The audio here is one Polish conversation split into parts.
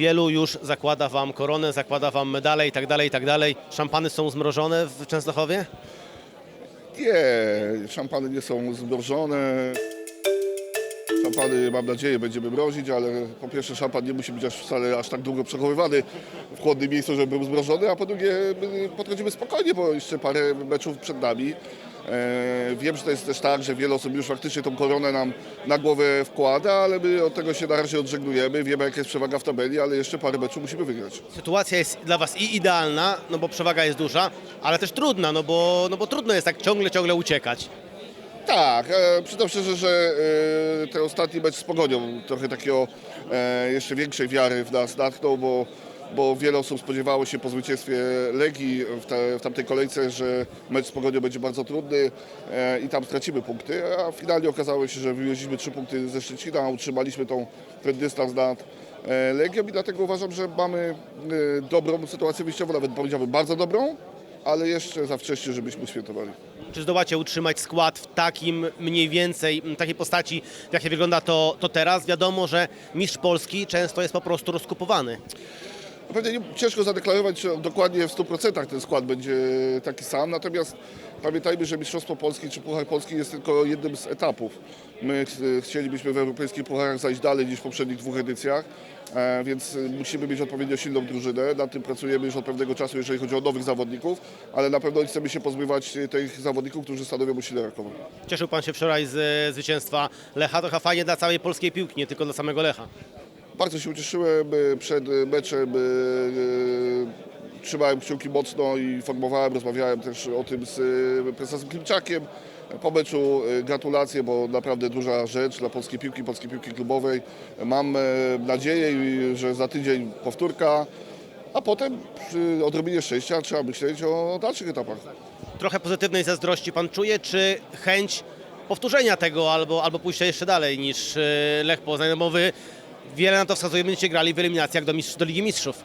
wielu już zakłada wam koronę, zakłada wam medale i tak dalej, i tak dalej. Szampany są zmrożone w Częstochowie? Nie, szampany nie są zmrożone. Szampany, mam nadzieję, będziemy mrozić, ale po pierwsze szampan nie musi być aż wcale aż tak długo przechowywany w chłodnym miejscu, żeby był zmrożony, a po drugie my podchodzimy spokojnie, bo jeszcze parę meczów przed nami. E, wiem, że to jest też tak, że wiele osób już faktycznie tą koronę nam na głowę wkłada, ale my od tego się na razie odżegnujemy. Wiemy, jaka jest przewaga w tabeli, ale jeszcze parę meczów musimy wygrać. Sytuacja jest dla was i idealna, no bo przewaga jest duża, ale też trudna, no bo, no bo trudno jest tak ciągle, ciągle uciekać. Tak, e, przyznam szczerze, że e, ten ostatni mecz z Pogonią trochę takiego e, jeszcze większej wiary w nas natchnął, bo, bo wiele osób spodziewało się po zwycięstwie Legii w, te, w tamtej kolejce, że mecz z Pogonią będzie bardzo trudny e, i tam stracimy punkty, a finalnie okazało się, że wywieźliśmy trzy punkty ze Szczecina, utrzymaliśmy tą, ten dystans nad Legią i dlatego uważam, że mamy dobrą sytuację wyjściową, nawet powiedziałbym bardzo dobrą, ale jeszcze za wcześnie, żebyśmy świętowali. Czy zdołacie utrzymać skład w takim mniej więcej, takiej postaci, w jakiej wygląda to, to teraz? Wiadomo, że mistrz Polski często jest po prostu rozkupowany. Pewnie nie, ciężko zadeklarować, że dokładnie w 100% ten skład będzie taki sam, natomiast pamiętajmy, że Mistrzostwo Polski czy Puchar Polski jest tylko jednym z etapów. My ch- chcielibyśmy w europejskich pucharach zajść dalej niż w poprzednich dwóch edycjach, e, więc musimy mieć odpowiednio silną drużynę. Nad tym pracujemy już od pewnego czasu, jeżeli chodzi o nowych zawodników, ale na pewno chcemy się pozbywać tych zawodników, którzy stanowią o sile rakową. Cieszył Pan się wczoraj z e, zwycięstwa Lecha. To chyba fajnie dla całej polskiej piłki, nie tylko dla samego Lecha. Bardzo się ucieszyłem y, przed y, meczem. y, Trzymałem kciuki mocno i informowałem, rozmawiałem też o tym z prezesem Klimczakiem. Po meczu gratulacje, bo naprawdę duża rzecz dla polskiej piłki, polskiej piłki klubowej. Mam e, nadzieję, że za tydzień powtórka, a potem przy odrobinie szczęścia trzeba myśleć o dalszych etapach. Trochę pozytywnej zazdrości Pan czuje, czy chęć powtórzenia tego albo, albo pójścia jeszcze dalej niż e, Lech Poznań, no bo Wy wiele na to wskazuje, będziecie grali w eliminacjach do, mistrz, do Ligi Mistrzów.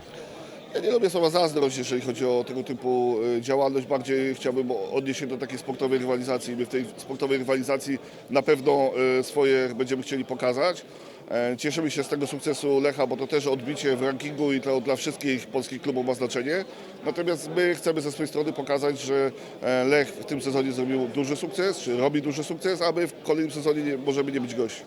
Ja nie lubię słowa zazdrość, jeżeli chodzi o tego typu y, działalność. Bardziej chciałbym odnieść się do takiej sportowej rywalizacji. My w tej sportowej rywalizacji na pewno y, swoje będziemy chcieli pokazać. E, Cieszymy się z tego sukcesu Lecha, bo to też odbicie w rankingu i to dla wszystkich polskich klubów ma znaczenie. Natomiast my chcemy ze swojej strony pokazać, że e, Lech w tym sezonie zrobił duży sukces, czy robi duży sukces, a my w kolejnym sezonie nie, możemy nie być gości.